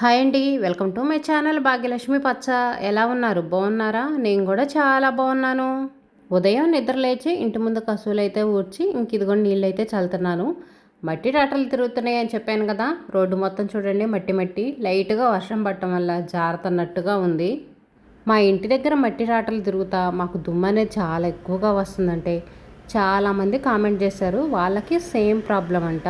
Hi అండి welcome to my channel Bhagyalakshmi Pacha. ఎలా ఉన్నారు? బాగున్నారా? నేను కూడా చాలా బాగున్నాను. ఉదయం నిద్ర లేచి ఇంటి ముందు కసువులు అయితే ఊడ్చి ఇంక ఇదిగోండి నీళ్ళు అయితే చల్లుతున్నాను. మట్టి టాటలు తిరుగుతున్నాయి అని చెప్పాను కదా. రోడ్డు మొత్తం చూడండి మట్టి మట్టి. లైట్గా వర్షం పడటం వల్ల జారుతున్నట్టుగా ఉంది. మా ఇంటి దగ్గర మట్టి టాటలు తిరుగుతా మాకు దుమ్ము అనేది చాలా ఎక్కువగా వస్తుందంటే చాలామంది కామెంట్ చేశారు. వాళ్ళకి సేమ్ ప్రాబ్లం అంట.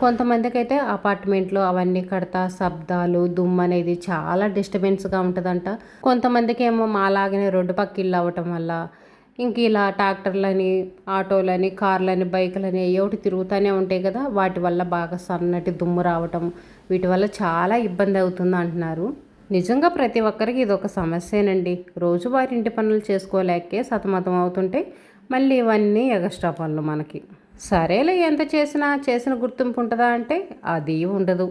కొంతమందికి అయితే అపార్ట్మెంట్లో అవన్నీ కడతా శబ్దాలు దుమ్ము అనేది చాలా డిస్టర్బెన్స్గా ఉంటుందంట. కొంతమందికి ఏమో మాలాగనే రోడ్డు పక్క ఇల్లు అవ్వటం వల్ల ఇంక ఇలా ట్రాక్టర్లని ఆటోలని కార్లని బైకులని ఒకటి తిరుగుతూనే ఉంటాయి కదా. వాటి వల్ల బాగా సన్నటి దుమ్ము రావటం వీటి వల్ల చాలా ఇబ్బంది అవుతుంది అంటున్నారు. నిజంగా ప్రతి ఒక్కరికి ఇది ఒక సమస్యేనండి. రోజువారి ఇంటి పనులు చేసుకోలేకే సతమతం అవుతుంటే మళ్ళీ ఇవన్నీ ఎగస్ట్రా పనులు మనకి. సరేలే ఎంత చేసినా చేసిన గుర్తింపు ఉంటుందా అంటే అది ఉండదు.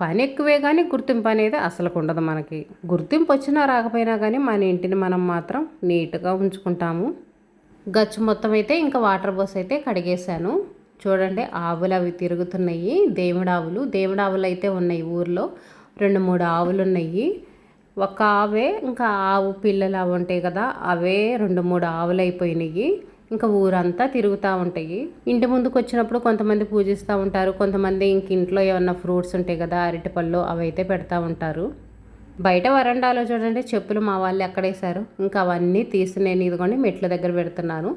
పని ఎక్కువే కానీ గుర్తింపు అనేది అసలు ఉండదు మనకి. గుర్తింపు వచ్చినా రాకపోయినా కానీ మన ఇంటిని మనం మాత్రం నీట్గా ఉంచుకుంటాము. గచ్చు మొత్తం అయితే ఇంకా వాటర్ బస్ అయితే కడిగేశాను. చూడండి ఆవులు అవి తిరుగుతున్నాయి. దేవుడావులు దేవుడావులు అయితే ఉన్నాయి ఊర్లో. రెండు మూడు ఆవులు ఉన్నాయి. ఒక ఆవే ఇంకా ఆవు పిల్లలు అవి ఉంటాయి కదా అవే రెండు మూడు ఆవులు అయిపోయినాయి. ఇంకా ఊరంతా తిరుగుతూ ఉంటాయి. ఇంటి ముందుకు వచ్చినప్పుడు కొంతమంది పూజిస్తూ ఉంటారు. కొంతమంది ఇంక ఇంట్లో ఏమన్నా ఫ్రూట్స్ ఉంటాయి కదా అరటిపళ్ళు అవి అయితే పెడతా ఉంటారు. బయట వరండాలో చూడండి చెప్పులు మా వాళ్ళు ఎక్కడేశారు ఇంకా అవన్నీ తీసి నేను ఇదిగోండి మెట్ల దగ్గర పెడుతున్నాను.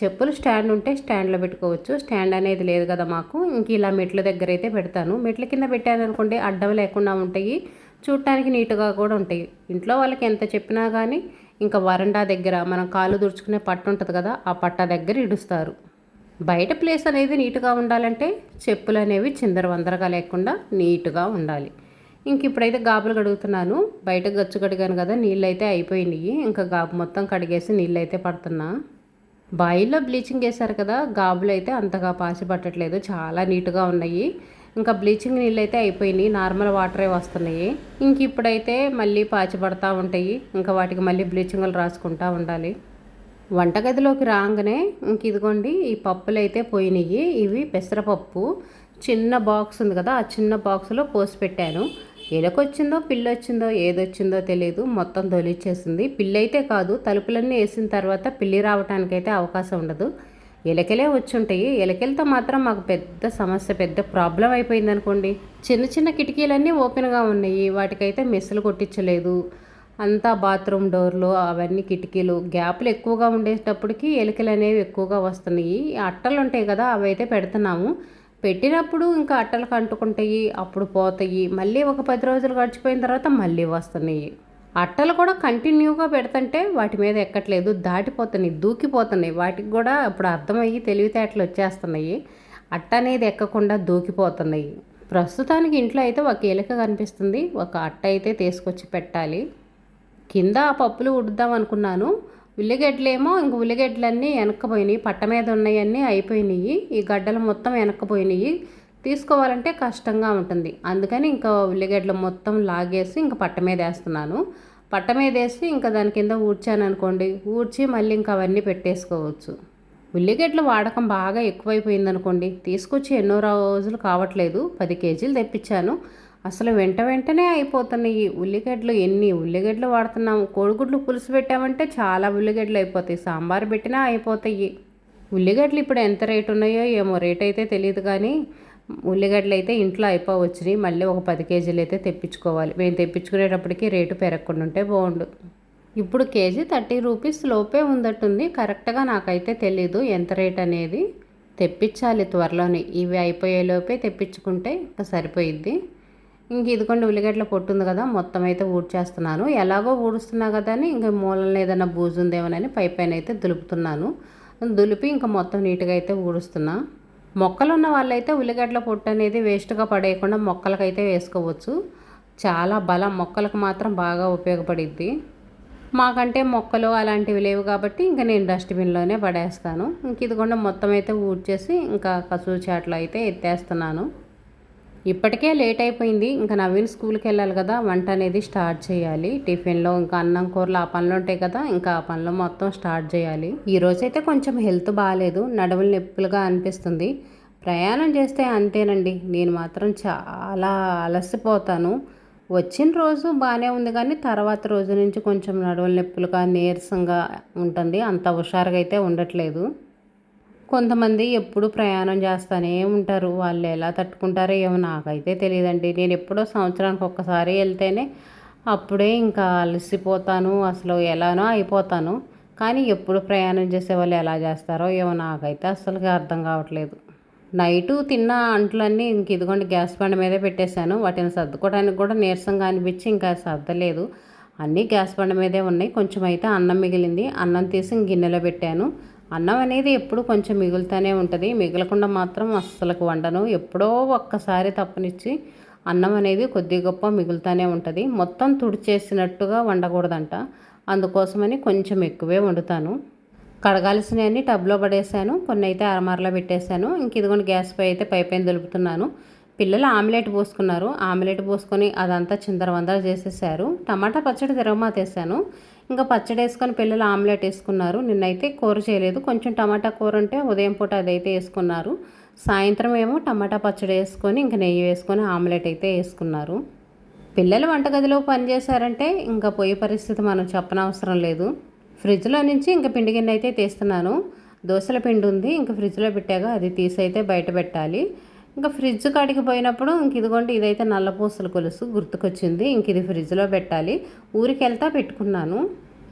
చెప్పులు స్టాండ్ ఉంటే స్టాండ్లో పెట్టుకోవచ్చు. స్టాండ్ అనేది లేదు కదా మాకు. ఇంక ఇలా మెట్ల దగ్గర అయితే పెడతాను. మెట్ల కింద పెట్టాను అనుకోండి అడ్డం లేకుండా ఉంటాయి. చూడటానికి నీట్గా కూడా ఉంటాయి. ఇంట్లో వాళ్ళకి ఎంత చెప్పినా కానీ ఇంకా వరండా దగ్గర మనం కాలు దుడుచుకునే పట్టు ఉంటుంది కదా ఆ పట్ట దగ్గర ఇడుస్తారు. బయట ప్లేస్ అనేది నీట్గా ఉండాలంటే చెప్పులు అనేవి చిందరవందరగా లేకుండా నీట్గా ఉండాలి. ఇంక ఇప్పుడైతే గాబులు కడుగుతున్నాను. బయట గచ్చు కడిగాను కదా నీళ్ళు అయితే అయిపోయినాయి. ఇంకా గాబు మొత్తం కడిగేసి నీళ్ళు అయితే పడుతున్నా. బాయిల్లో బ్లీచింగ్ వేశారు కదా గాబులు అయితే అంతగా పాసి పట్టట్లేదు. చాలా నీట్గా ఉన్నాయి. ఇంకా బ్లీచింగ్ నీళ్ళు అయితే అయిపోయినాయి. నార్మల్ వాటరే వస్తున్నాయి. ఇంక ఇప్పుడైతే మళ్ళీ పాచి పడతా ఉంటాయి. ఇంకా వాటికి మళ్ళీ బ్లీచింగ్లు రాసుకుంటా ఉండాలి. వంటగదిలోకి రాగానే ఇంక ఇదిగోండి ఈ పప్పులు అయితే పోయినాయి. ఇవి పెసరపప్పు. చిన్న బాక్స్ ఉంది కదా ఆ చిన్న బాక్స్లో పోసి పెట్టాను. ఎలకొచ్చిందో పిల్లొచ్చిందో ఏదొచ్చిందో తెలియదు మొత్తం దొలిచ్చేసింది. పిల్లి అయితే కాదు తలుపులన్నీ వేసిన తర్వాత పిల్లి రావడానికైతే అవకాశం ఉండదు. ఎలకలే వచ్చుంటాయి. ఎలకలతో మాత్రం మాకు పెద్ద సమస్య పెద్ద ప్రాబ్లం అయిపోయింది అనుకోండి. చిన్న చిన్న కిటికీలన్నీ ఓపెన్గా ఉన్నాయి. వాటికైతే మెస్సులు కొట్టించలేదు. అంతా బాత్రూమ్ డోర్లు అవన్నీ కిటికీలు. గ్యాప్లు ఎక్కువగా ఉండేటప్పటికి ఎలుకలు అనేవి ఎక్కువగా వస్తున్నాయి. అట్టలు ఉంటాయి కదా అవి అయితే పెడుతున్నాము. పెట్టినప్పుడు ఇంకా అట్టలు కంటుకుంటాయి అప్పుడు పోతాయి. మళ్ళీ ఒక పది రోజులు గడిచిపోయిన తర్వాత మళ్ళీ వస్తున్నాయి. అట్టలు కూడా కంటిన్యూగా పెడుతుంటే వాటి మీద ఎక్కట్లేదు దాటిపోతున్నాయి దూకిపోతున్నాయి. వాటికి కూడా ఇప్పుడు అర్థమయ్యి తెలివితేటలు వచ్చేస్తున్నాయి. అట్ట అనేది ఎక్కకుండా దూకిపోతున్నాయి. ప్రస్తుతానికి ఇంట్లో అయితే ఒక ఎలుక కనిపిస్తుంది. ఒక అట్ట అయితే తీసుకొచ్చి పెట్టాలి. కింద ఆ పప్పులు ఉడుద్దాం అనుకున్నాను. ఉల్లిగడ్డలేమో ఇంక ఉల్లిగడ్డలన్నీ వెనక్కపోయినాయి. పట్ట మీద ఉన్నాయన్నీ అయిపోయినాయి. ఈ గడ్డలు మొత్తం వెనక్కపోయినాయి. తీసుకోవాలంటే కష్టంగా ఉంటుంది. అందుకని ఇంకా ఉల్లిగడ్డలు మొత్తం లాగేసి ఇంకా పట్ట మీద వేస్తున్నాను. పట్ట మీద వేసి ఇంకా దాని కింద ఊడ్చాను అనుకోండి ఊడ్చి మళ్ళీ ఇంకా అవన్నీ పెట్టేసుకోవచ్చు. ఉల్లిగడ్డల వాడకం బాగా ఎక్కువైపోయింది అనుకోండి తీసుకొచ్చి ఎన్నో రోజులు కావట్లేదు. పది కేజీలు తెప్పించాను. అసలు వెంట వెంటనే అయిపోతున్నాయి. ఉల్లిగడ్డలు ఎన్ని ఉల్లిగడ్డలు వాడుతున్నాము కోడిగుడ్లు పులుసు పెట్టామంటే చాలా ఉల్లిగడ్డలు అయిపోతాయి. సాంబార్ పెట్టినా అయిపోతాయి. ఉల్లిగడ్డలు ఇప్పుడు ఎంత రేటు ఉన్నాయో ఏమో రేట్ అయితే తెలియదు కానీ ఉల్లిగడ్డలు అయితే ఇంట్లో అయిపోవచ్చినాయి మళ్ళీ ఒక పది కేజీలు అయితే తెప్పించుకోవాలి. మేము తెప్పించుకునేటప్పటికి రేటు పెరగకుండా ఉంటే బాగుండు ఇప్పుడు కేజీ థర్టీ రూపీస్ లోపే ఉందట్టుంది కరెక్ట్గా నాకైతే తెలీదు ఎంత రేట్ అనేది. తెప్పించాలి త్వరలోనే. ఇవి అయిపోయేలోపే తెప్పించుకుంటే ఇంకా సరిపోయిద్ది. ఇంక ఇదిగోండి ఉల్లిగడ్డల పొట్టుంది కదా మొత్తం అయితే ఊడ్చేస్తున్నాను. ఎలాగో ఊడుస్తున్నా కదా అని ఇంక మూలలో ఏదైనా బూజు ఉందేమోనని పై పైన అయితే దులుపుతున్నాను. దులిపి ఇంకా మొత్తం నీట్గా అయితే ఊడుస్తున్నా. మొక్కలు ఉన్న వాళ్ళైతే ఉల్లిగడ్డల పొట్టు అనేది వేస్ట్గా పడేయకుండా మొక్కలకైతే వేసుకోవచ్చు. చాలా బలం మొక్కలకు మాత్రం బాగా ఉపయోగపడిద్ది. మాకంటే మొక్కలు అలాంటివి లేవు కాబట్టి ఇంకా నేను డస్ట్బిన్లోనే పడేస్తాను. ఇంక ఇదిగోండా మొత్తం అయితే ఊడ్చేసి ఇంకా కసువు చాట్లు అయితే ఎత్తేస్తున్నాను. ఇప్పటికే లేట్ అయిపోయింది. ఇంకా నవీన్ స్కూల్కి వెళ్ళాలి కదా వంట అనేది స్టార్ట్ చేయాలి. టిఫిన్లో ఇంకా అన్నం కూరలు ఆ పనులు ఉంటాయి కదా ఇంకా ఆ పనులు మొత్తం స్టార్ట్ చేయాలి. ఈరోజైతే కొంచెం హెల్త్ బాగాలేదు నడుములు నొప్పులుగా అనిపిస్తుంది. ప్రయాణం చేస్తే అంతేనండి. నేను మాత్రం చాలా అలసిపోతాను. వచ్చిన రోజు బాగానే ఉంది కానీ తర్వాత రోజు నుంచి కొంచెం నడువుల నొప్పులుగా నీరసంగా ఉంటుంది. అంత హుషారుగా అయితే ఉండట్లేదు. కొంతమంది ఎప్పుడు ప్రయాణం చేస్తూనే ఉంటారు. వాళ్ళు ఎలా తట్టుకుంటారో ఏమో నాకైతే తెలియదండి. నేను ఎప్పుడో సంవత్సరానికి ఒక్కసారి వెళ్తేనే అప్పుడే ఇంకా అలసిపోతాను. అసలు ఎలానో అయిపోతాను. కానీ ఎప్పుడు ప్రయాణం చేసే వాళ్ళు ఎలా చేస్తారో ఏమో నాకైతే అసలుగా అర్థం కావట్లేదు. నైటు తిన్న అంట్లన్నీ ఇంక ఇదిగోండి గ్యాస్ బండ మీదే పెట్టేశాను. వాటిని సర్దుకోవడానికి కూడా నీరసంగా అనిపించి ఇంకా సర్దలేదు. అన్నీ గ్యాస్ బండ మీదే ఉన్నాయి. కొంచెం అయితే అన్నం మిగిలింది. అన్నం తీసి గిన్నెలో పెట్టాను. అన్నం అనేది ఎప్పుడు కొంచెం మిగులుతూనే ఉంటుంది. మిగలకుండా మాత్రం అస్సలకు వండను. ఎప్పుడో ఒక్కసారి తప్పనిచ్చి అన్నం అనేది కొద్ది గొప్ప మిగులుతూనే ఉంటుంది. మొత్తం తుడిచేసినట్టుగా వండకూడదంట. అందుకోసమని కొంచెం ఎక్కువే వండుతాను. కడగాల్సినవన్నీ టబ్లో పడేసాను కొన్ని అయితే అరమారలో పెట్టేశాను. ఇంక ఇదిగోండి గ్యాస్ పై అయితే పై పైన దులుపుతున్నాను. పిల్లలు ఆమ్లెట్ పోసుకున్నారు. ఆమ్లెట్ పోసుకొని అదంతా చిందరవందర చేసేసారు. టమాటా పచ్చడి తిరగమాతేసాను ఇంకా పచ్చడి వేసుకొని పిల్లలు ఆమ్లెట్ వేసుకున్నారు. నిన్నైతే కూర చేయలేదు. కొంచెం టమాటా కూర ఉంటే ఉదయం పూట అదైతే వేసుకున్నారు. సాయంత్రం ఏమో టమాటా పచ్చడి వేసుకొని ఇంకా నెయ్యి వేసుకొని ఆమ్లెట్ అయితే వేసుకున్నారు. పిల్లలు వంటగదిలో పనిచేశారంటే ఇంకా పోయే పరిస్థితి మనం చెప్పనవసరం లేదు. ఫ్రిడ్జ్లో నుంచి ఇంకా పిండి గిన్నె అయితే తీస్తున్నాను. దోశల పిండి ఉంది. ఇంకా ఫ్రిడ్జ్లో పెట్టాక అది తీసి అయితే బయట పెట్టాలి. ఇంకా ఫ్రిడ్జ్ కాడికి పోయినప్పుడు ఇంక ఇదిగోండి ఇదైతే నల్లపూసల కొలుసు గుర్తుకొచ్చింది. ఇంక ఇది ఫ్రిడ్జ్లో పెట్టాలి. ఊరికి వెళ్తా పెట్టుకున్నాను.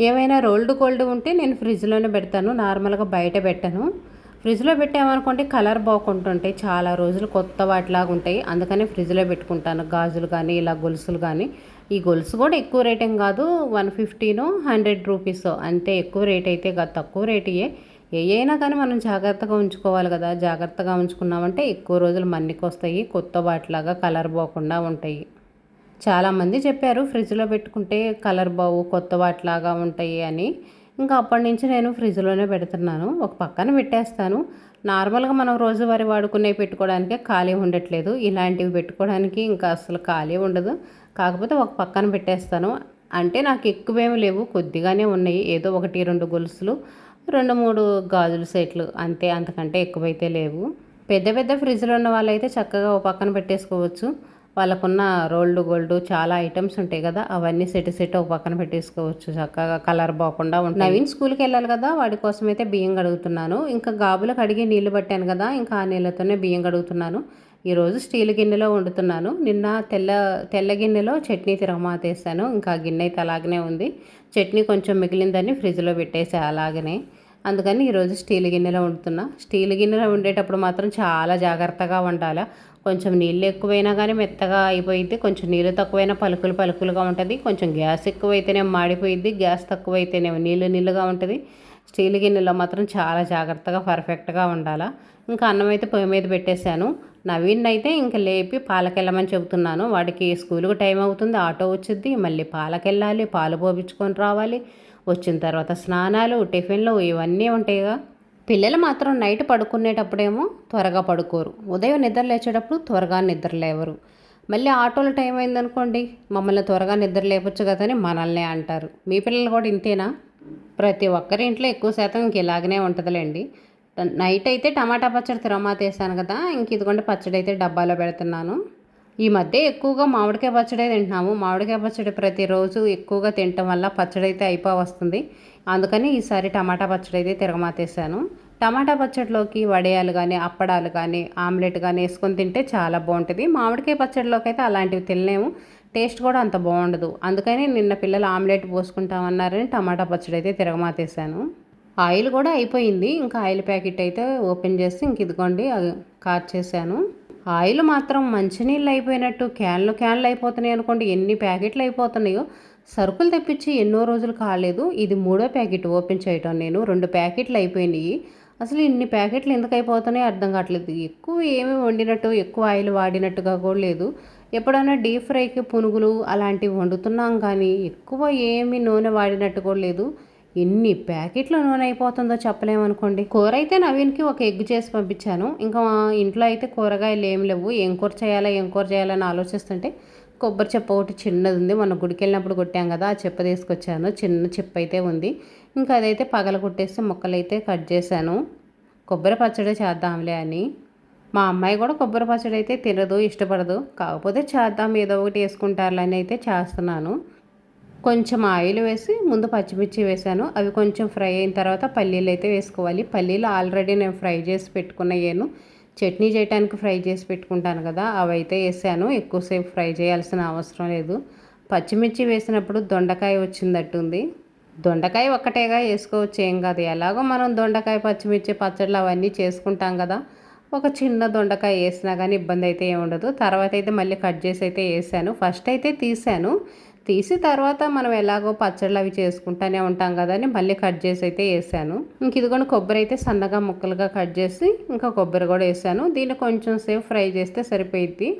ఏమైనా రోల్డ్ కోల్డ్ ఉంటే నేను ఫ్రిడ్జ్లోనే పెడతాను. నార్మల్గా బయట పెట్టను. ఫ్రిడ్జ్లో పెట్టామనుకోండి కలర్ బాగుంటుంటాయి చాలా రోజులు కొత్త వాటిలాగా ఉంటాయి. అందుకనే ఫ్రిడ్జ్లో పెట్టుకుంటాను. గాజులు కానీ ఇలా గొలుసులు కానీ. ఈ గొలుసు కూడా ఎక్కువ రేట్ ఏం కాదు. One fifty hundred rupees. అంతే ఎక్కువ రేట్ అయితే కాదు. తక్కువ రేటుయే ఏ అయినా కానీ మనం జాగ్రత్తగా ఉంచుకోవాలి కదా. జాగ్రత్తగా ఉంచుకున్నామంటే ఎక్కువ రోజులు మన్నికి వస్తాయి కొత్త వాటిలాగా కలర్ పోకుండా ఉంటాయి. చాలామంది చెప్పారు ఫ్రిడ్జ్లో పెట్టుకుంటే కలర్ బావు కొత్త వాటిలాగా ఉంటాయి అని. ఇంకా అప్పటి నుంచి నేను ఫ్రిడ్జ్లోనే పెడుతున్నాను. ఒక పక్కన పెట్టేస్తాను. నార్మల్గా మనం రోజువారీ వాడుకునే పెట్టుకోవడానికే ఖాళీ ఉండట్లేదు. ఇలాంటివి పెట్టుకోవడానికి ఇంకా అసలు ఖాళీ ఉండదు. కాకపోతే ఒక పక్కన పెట్టేస్తాను. అంటే నాకు ఎక్కువేమి లేవు. కొద్దిగానే ఉన్నాయి. ఏదో ఒకటి రెండు గొలుసులు. రెండు మూడు గాజుల సెట్లు అంతే అంతకంటే ఎక్కువైతే లేవు. పెద్ద పెద్ద ఫ్రిడ్జ్లో ఉన్న వాళ్ళైతే చక్కగా ఓ పక్కన పెట్టేసుకోవచ్చు. వాళ్ళకున్న రోల్డ్ గోల్డ్ చాలా ఐటమ్స్ ఉంటాయి కదా అవన్నీ సెట్ సెట్ ఒక పక్కన పెట్టేసుకోవచ్చు. చక్కగా కలర్ పోకుండా ఉంటాయి. నవీన్ స్కూల్కి వెళ్ళాలి కదా వాడి కోసం అయితే బియ్యం కడుగుతున్నాను. ఇంకా గాబులకు కడిగి నీళ్ళు పట్టాను కదా ఇంకా ఆ నీళ్ళతోనే బియ్యం కడుగుతున్నాను. ఈరోజు స్టీల్ గిన్నెలో వండుతున్నాను. నిన్న తెల్ల తెల్ల గిన్నెలో చట్నీ తిరగమాతేసాను ఇంకా గిన్నె అయితే అలాగనే ఉంది. చట్నీ కొంచెం మిగిలిందని ఫ్రిడ్జ్లో పెట్టేసా అలాగనే. అందుకని ఈరోజు స్టీల్ గిన్నెలో వండుతున్నా. స్టీల్ గిన్నెలో వండేటప్పుడు మాత్రం చాలా జాగ్రత్తగా వండాలి. కొంచెం నీళ్ళు ఎక్కువైనా కానీ మెత్తగా అయిపోయింది కొంచెం నీళ్ళు తక్కువైనా పలుకులు పలుకులుగా ఉంటుంది. కొంచెం గ్యాస్ ఎక్కువైతేనే మాడిపోయింది గ్యాస్ తక్కువైతేనే నీళ్ళు నీళ్ళుగా ఉంటుంది. స్టీల్ గిన్నెలో మాత్రం చాలా జాగ్రత్తగా పర్ఫెక్ట్గా ఉండాలి. ఇంకా అన్నం అయితే పొయ్యి మీద పెట్టేశాను. నవీన్ అయితే ఇంకా లేపి పాలకెళ్ళమని చెబుతున్నాను. వాడికి స్కూల్కి టైం అవుతుంది ఆటో వచ్చింది మళ్ళీ పాలకెళ్ళాలి పాలు పోపించుకొని రావాలి. వచ్చిన తర్వాత స్నానాలు టిఫిన్లు ఇవన్నీ ఉంటాయిగా. పిల్లలు మాత్రం నైట్ పడుకునేటప్పుడేమో త్వరగా పడుకోరు. ఉదయం నిద్ర లేచేటప్పుడు త్వరగా నిద్ర లేవరు. మళ్ళీ ఆటోల టైం అయిందనుకోండి మమ్మల్ని త్వరగా నిద్ర లేపచ్చు కదని మనల్నే అంటారు. మీ పిల్లలు కూడా ఇంతేనా? ప్రతి ఒక్కరి ఇంట్లో ఎక్కువ శాతం ఇంక ఇలాగనే ఉంటుందిలేండి. నైట్ అయితే టమాటా పచ్చడి తిరమాతేసాను కదా ఇంక ఇదిగోండి పచ్చడి అయితే డబ్బాలో పెడుతున్నాను. ఈ మధ్య ఎక్కువగా మామిడికాయ పచ్చడి తింటున్నాము. మామిడికాయ పచ్చడి ప్రతిరోజు ఎక్కువగా తినటం వల్ల పచ్చడి అయితే అయిపో వస్తుంది అందుకని ఈసారి టమాటా పచ్చడి అయితే తిరగమాతేసాను టమాటా పచ్చడిలోకి వడియాలు కానీ అప్పడాలు కానీ ఆమ్లెట్ కానీ వేసుకొని తింటే చాలా బాగుంటుంది. మామిడికాయ పచ్చడిలోకి అయితే అలాంటివి తినలేము. టేస్ట్ కూడా అంత బాగుండదు. అందుకని నిన్న పిల్లలు ఆమ్లెట్ పోసుకుంటామన్నారని టమాటా పచ్చడి అయితే తిరగమాతేసాను ఆయిల్ కూడా అయిపోయింది. ఇంకా ఆయిల్ ప్యాకెట్ అయితే ఓపెన్ చేసి ఇంక ఇదిగోండి చేశాను ఆయిల్ మాత్రం మంచినీళ్ళు అయిపోయినట్టు క్యాన్లు క్యాన్లు అయిపోతున్నాయి అనుకోండి ఎన్ని ప్యాకెట్లు అయిపోతున్నాయో. సరుకులు తెప్పించి ఎన్నో రోజులు కాలేదు. ఇది మూడో ప్యాకెట్ ఓపెన్ చేయటం నేను. రెండు ప్యాకెట్లు అయిపోయినాయి. అసలు ఇన్ని ప్యాకెట్లు ఎందుకు అయిపోతున్నాయో అర్థం కావట్లేదు. ఎక్కువ ఏమి వండినట్టు ఎక్కువ ఆయిల్ వాడినట్టుగా కూడా లేదు. ఎప్పుడైనా డీప్ ఫ్రైకి పునుగులు అలాంటివి వండుతున్నాం కానీ ఎక్కువ ఏమి నూనె వాడినట్టు కూడా లేదు. ఎన్ని ప్యాకెట్ల నూనె అయిపోతుందో చెప్పలేమనుకోండి. కూర అయితే నవీన్కి ఒక ఎగ్ చేసి పంపించాను. ఇంకా ఇంట్లో అయితే కూరగాయలు ఏం లేవు. ఏం కూర చేయాలా ఏం కూర చేయాలని ఆలోచిస్తుంటే కొబ్బరి చెప్ప ఒకటి చిన్నది ఉంది. మొన్న గుడికి వెళ్ళినప్పుడు కొట్టాం కదా ఆ చెప్ప తీసుకొచ్చాను. చిన్న చెప్ప అయితే ఉంది. ఇంకా అదైతే పగల కొట్టేసి ముక్కలు అయితే కట్ చేశాను. కొబ్బరి పచ్చడి చేద్దాంలే అని. మా అమ్మాయి కూడా కొబ్బరి పచ్చడి అయితే తినదు ఇష్టపడదు. కాకపోతే చేద్దాం ఏదో ఒకటి వేసుకుంటారులని అయితే చేస్తున్నాను. కొంచెం ఆయిల్ వేసి ముందు పచ్చిమిర్చి వేసాను. అవి కొంచెం ఫ్రై అయిన తర్వాత పల్లీలు అయితే వేసుకోవాలి. పల్లీలు ఆల్రెడీ నేను ఫ్రై చేసి పెట్టుకున్నాను చట్నీ చేయడానికి ఫ్రై చేసి పెట్టుకుంటాను కదా అవి అయితే వేసాను. ఎక్కువసేపు ఫ్రై చేయాల్సిన అవసరం లేదు. పచ్చిమిర్చి వేసినప్పుడు దొండకాయ వచ్చిందట్టుంది. దొండకాయ ఒక్కటేగా వేసుకోవచ్చు ఏం కాదు. ఎలాగో మనం దొండకాయ పచ్చిమిర్చి పచ్చళ్ళు అవన్నీ చేసుకుంటాం కదా. ఒక చిన్న దొండకాయ వేసినా కానీ ఇబ్బంది అయితే ఏమి ఉండదు. తర్వాత అయితే మళ్ళీ కట్ చేసి అయితే వేసాను. ఫస్ట్ అయితే తీసాను. తీసి తర్వాత మనం ఎలాగో పచ్చళ్ళు అవి చేసుకుంటూనే ఉంటాం కదా అని మళ్ళీ కట్ చేసి అయితే వేసాను. ఇంక ఇదిగోండి కొబ్బరి అయితే సన్నగా ముక్కలుగా కట్ చేసి ఇంకా కొబ్బరి కూడా వేసాను. దీన్ని కొంచెం సేపు ఫ్రై చేస్తే సరిపోయిద్ది.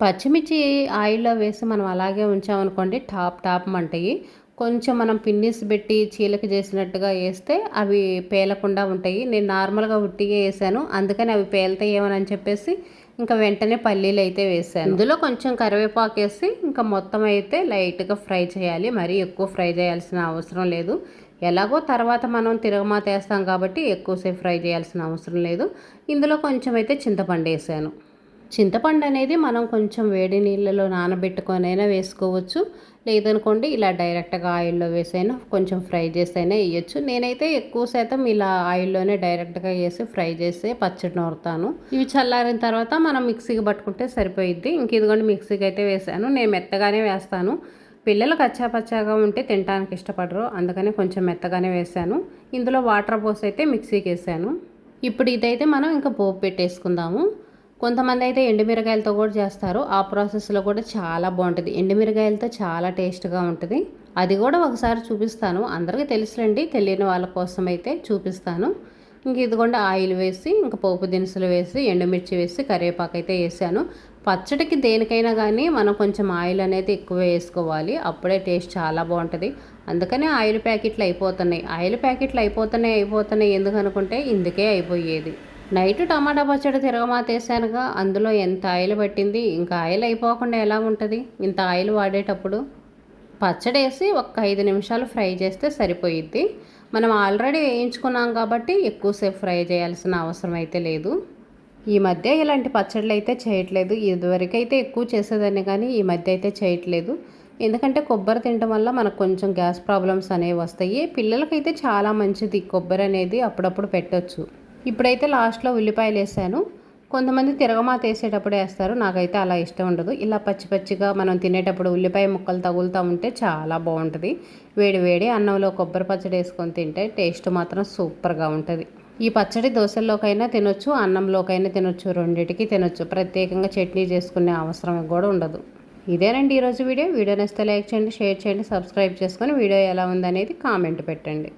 పచ్చిమిర్చి ఆయిల్లో వేసి మనం అలాగే ఉంచామనుకోండి టాప్ టాప్ అంటాయి కొంచెం మనం పిన్నిస్ పెట్టి చీలక చేసినట్టుగా వేస్తే అవి పేలకుండా ఉంటాయి. నేను నార్మల్గా ఉట్టిగా వేసాను. అందుకని అవి పేలుతాయేమని చెప్పేసి ఇంకా వెంటనే పల్లీలు అయితే వేసాను. ఇందులో కొంచెం కరివేపాకు వేసి ఇంకా మొత్తం అయితే లైట్గా ఫ్రై చేయాలి. మరీ ఎక్కువ ఫ్రై చేయాల్సిన అవసరం లేదు. ఎలాగో తర్వాత మనం తిరగమాత వేస్తాం కాబట్టి ఎక్కువసేపు ఫ్రై చేయాల్సిన అవసరం లేదు. ఇందులో కొంచెం అయితే చింతపండు వేసాను. చింతపండు అనేది మనం కొంచెం వేడి నీళ్ళలో నానబెట్టుకొనైనా వేసుకోవచ్చు. లేదనుకోండి ఇలా డైరెక్ట్గా ఆయిల్లో వేసైనా కొంచెం ఫ్రై చేసైనా వేయచ్చు నేనైతే ఎక్కువ శాతం ఇలా ఆయిల్లోనే డైరెక్ట్గా వేసి ఫ్రై చేసి పచ్చడి నూరుతాను. ఇవి చల్లారిన తర్వాత మనం మిక్సీకి పట్టుకుంటే సరిపోయిద్ది. ఇంక ఇదిగోండి మిక్సీకి అయితే వేసాను. నేను మెత్తగానే వేస్తాను. పిల్లలు కచ్చాపచ్చాగా ఉంటే తినడానికి ఇష్టపడరు. అందుకనే కొంచెం మెత్తగానే వేసాను. ఇందులో వాటర్ పోసి అయితే మిక్సీకి వేసాను. ఇప్పుడు ఇదైతే మనం ఇంకా పోపు పెట్టేసుకుందాము. కొంతమంది అయితే ఎండుమిరకాయలతో కూడా చేస్తారు. ఆ ప్రాసెస్లో కూడా చాలా బాగుంటుంది. ఎండుమిరకాయలతో చాలా టేస్ట్గా ఉంటుంది. అది కూడా ఒకసారి చూపిస్తాను. అందరికీ తెలుసులేండి. తెలియని వాళ్ళ కోసం అయితే చూపిస్తాను. ఇంక ఇదిగోండి ఆయిల్ వేసి ఇంకా పోపు దినుసులు వేసి ఎండుమిర్చి వేసి కరివేపాకు అయితే వేసాను. పచ్చడికి దేనికైనా కానీ మనం కొంచెం ఆయిల్ అనేది ఎక్కువ వేసుకోవాలి. అప్పుడే టేస్ట్ చాలా బాగుంటుంది. అందుకనే ఆయిల్ ప్యాకెట్లు అయిపోతున్నాయి. ఆయిల్ ప్యాకెట్లు అయిపోతున్నాయి అయిపోతున్నాయి ఎందుకనుకుంటే ఇందుకే అయిపోయేది. నైట్ టమాటా పచ్చడి తిరగమాతేసానుగా అందులో ఎంత ఆయిల్ పట్టింది? ఇంకా ఆయిల్ అయిపోకుండా ఎలా ఉంటుంది? ఇంత ఆయిల్ వాడేటప్పుడు పచ్చడి వేసి ఒక ఐదు నిమిషాలు ఫ్రై చేస్తే సరిపోయిద్ది. మనం ఆల్రెడీ వేయించుకున్నాం కాబట్టి ఎక్కువసేపు ఫ్రై చేయాల్సిన అవసరం అయితే లేదు. ఈ మధ్య ఇలాంటి పచ్చళ్ళు అయితే చేయట్లేదు. ఇదివరకైతే ఎక్కువ చేసేదాన్ని కానీ ఈ మధ్య అయితే చేయట్లేదు. ఎందుకంటే కొబ్బరి తినడం వల్ల మనకు కొంచెం గ్యాస్ ప్రాబ్లమ్స్ అనేవి వస్తాయి. పిల్లలకైతే చాలా మంచిది కొబ్బరి అనేది అప్పుడప్పుడు పెట్టచ్చు. ఇప్పుడైతే లాస్ట్లో ఉల్లిపాయలు వేసాను. కొంతమంది తిరగమాత వేసేటప్పుడు వేస్తారు. నాకైతే అలా ఇష్టం ఉండదు. ఇలా పచ్చి పచ్చిగా మనం తినేటప్పుడు ఉల్లిపాయ ముక్కలు తగులుతూ ఉంటే చాలా బాగుంటుంది. వేడి వేడి అన్నంలో కొబ్బరి పచ్చడి వేసుకొని తింటే టేస్ట్ మాత్రం సూపర్గా ఉంటుంది. ఈ పచ్చడి దోశల్లోకైనా తినొచ్చు అన్నంలోకైనా తినొచ్చు రెండింటికి తినొచ్చు. ప్రత్యేకంగా చట్నీ చేసుకునే అవసరం కూడా ఉండదు. ఇదేనండి ఈరోజు వీడియో. వీడియో నచ్చితే లైక్ చేయండి షేర్ చేయండి సబ్స్క్రైబ్ చేసుకొని వీడియో ఎలా ఉందనేది కామెంట్ పెట్టండి.